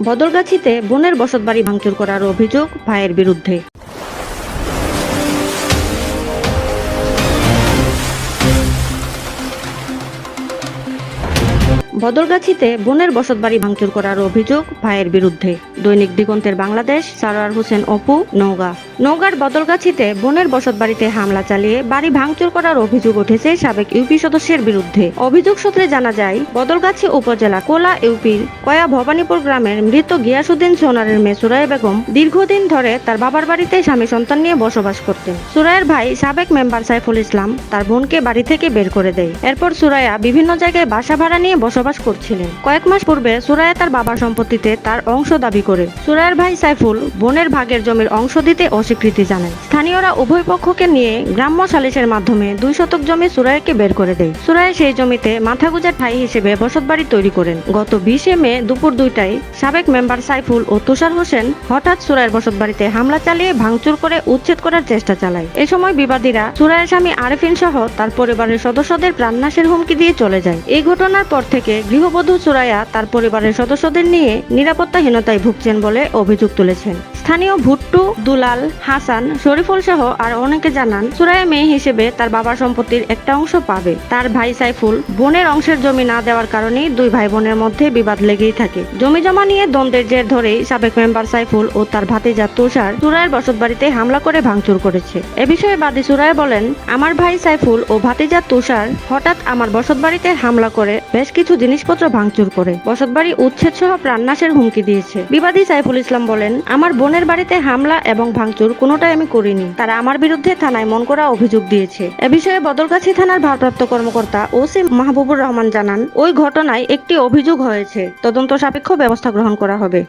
বদলগাছিতে বোনের বসতবাড়ি ভাঙচুর করার অভিযোগ ভাইয়ের বিরুদ্ধে। বদলগাছিতে বোনের বসতবাড়ি ভাঙচুর করার অভিযোগ ভাইয়ের বিরুদ্ধে। দৈনিক দিগন্তের বাংলাদেশ, সারোয়ার হোসেন অপু, নওগাঁ। নওগাঁর বদলগাছিতে বোনের বসতবাড়িতে হামলা চালিয়ে বাড়ি ভাঙচুর করার অভিযোগ উঠেছে সাবেক ইউপি সদস্যের বিরুদ্ধে। অভিযোগ সূত্রে জানা যায়, বদলগাছি উপজেলা কোলা ইউপির কয়া ভবানীপুর গ্রামের মৃত গিয়াসুদ্দিন সোনারের মেয়ে সুরাইয়া বেগম দীর্ঘদিন ধরে তার বাবার বাড়িতে স্বামী সন্তান নিয়ে বসবাস করতেন। সুরায়ের ভাই সাবেক মেম্বার সাইফুল ইসলাম তার বোনকে বাড়ি থেকে বের করে দেয়। এরপর সুরাইয়া বিভিন্ন জায়গায় বাসা ভাড়া নিয়ে বসবাস করছিলেন। কয়েক মাস পূর্বে সুরায়া তার বাবার সম্পত্তিতে তার অংশ দাবি করে। সুরায়ার ভাই সাইফুল বোনের ভাগের জমির অংশ দিতে অস্বীকৃতি জানায়। স্থানীয়রা উভয় পক্ষকে নিয়ে গ্রাম্য সালিসের মাধ্যমে দুই শতক জমি সুরাইয়াকে বের করে দেয়। সুরাইয়া সেই জমিতে মাথা গুজার ঠাই হিসেবে বসতবাড়ি তৈরি করেন। গত বিশে মে দুপুর দুইটায় সাবেক মেম্বার সাইফুল ও তুষার হোসেন হঠাৎ সুরাইয়ের বসতবাড়িতে হামলা চালিয়ে ভাঙচুর করে উচ্ছেদ করার চেষ্টা চালায়। এ সময় বিবাদীরা সুরাইয়ের স্বামী আরেফিন সহ তার পরিবারের সদস্যদের প্রাণনাশের হুমকি দিয়ে চলে যায়। এই ঘটনার পর থেকে গৃহবধূ সুরাইয়া তার পরিবারের সদস্যদের নিয়ে নিরাপত্তাহীনতায় ভুগছেন বলে অভিযোগ তুলেছেন। স্থানীয় ভুট্টু, দুলাল, হাসান, শরীফুল সহ আর অনেকে জানান, সুরাইয়া মেয়ে হিসেবে তার বাবার সম্পত্তির একটা অংশ পাবে। তার ভাই সাইফুল বোনের অংশের জমি না দেওয়ার কারণেই দুই ভাই বোনের মধ্যে বিবাদ লেগেই থাকে। জমি জমা নিয়ে দ্বন্দ্বের জের ধরেই সাবেক মেম্বার সাইফুল ও তার ভাতিজা তুষার সুরাইয়ের বসতবাড়িতে হামলা করে ভাঙচুর করেছে। এ বিষয়ে বাদী সুরায় বলেন, আমার ভাই সাইফুল ও ভাতিজা তুষার হঠাৎ আমার বসতবাড়িতে হামলা করে বেশ কিছু জিনিসপত্র ভাঙচুর করে। বসতবাড়ি উচ্ছেদ সহ প্রাণনাশের হুমকি দিয়েছে। বিবাদী সাইফুল ইসলাম বলেন, আমার বোনের বাড়িতে হামলা এবং ভাঙচুর কোনোটাই আমি করিনি। তারা আমার বিরুদ্ধে থানায় মন করা অভিযোগ দিয়েছে। এ বিষয়ে বদলগাছি থানার ভারপ্রাপ্ত কর্মকর্তা ওসি মাহবুবুর রহমান জানান, ওই ঘটনায় একটি অভিযোগ হয়েছে। তদন্ত সাপেক্ষ ব্যবস্থা গ্রহণ করা হবে।